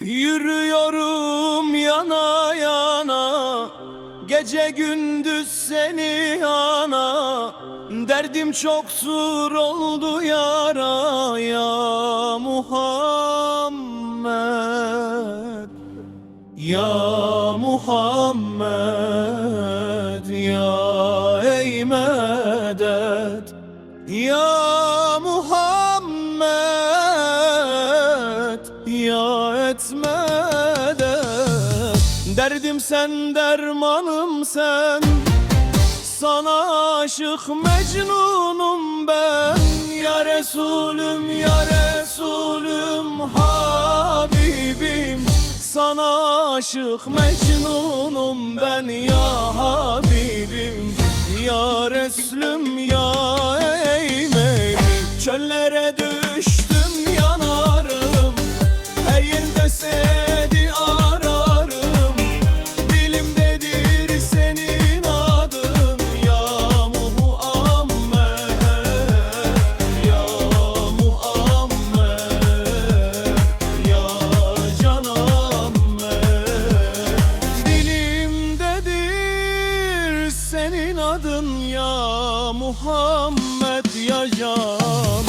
Yürüyorum yana yana Gece gündüz seni ana. Derdim çok sur oldu yara ya Muhammed. Ya Muhammed Ya ey medet. Ya Muhammed Ya etmede. Derdim sen dermanım sen. Sana aşık mecnunum ben. Ya Resulüm ya Resulüm Habibim. Sana aşık mecnunum ben ya Habibim. Ya Resulüm ya Eymeyim Çöllere düştüm adın Ya Muhammed Ya Ahmet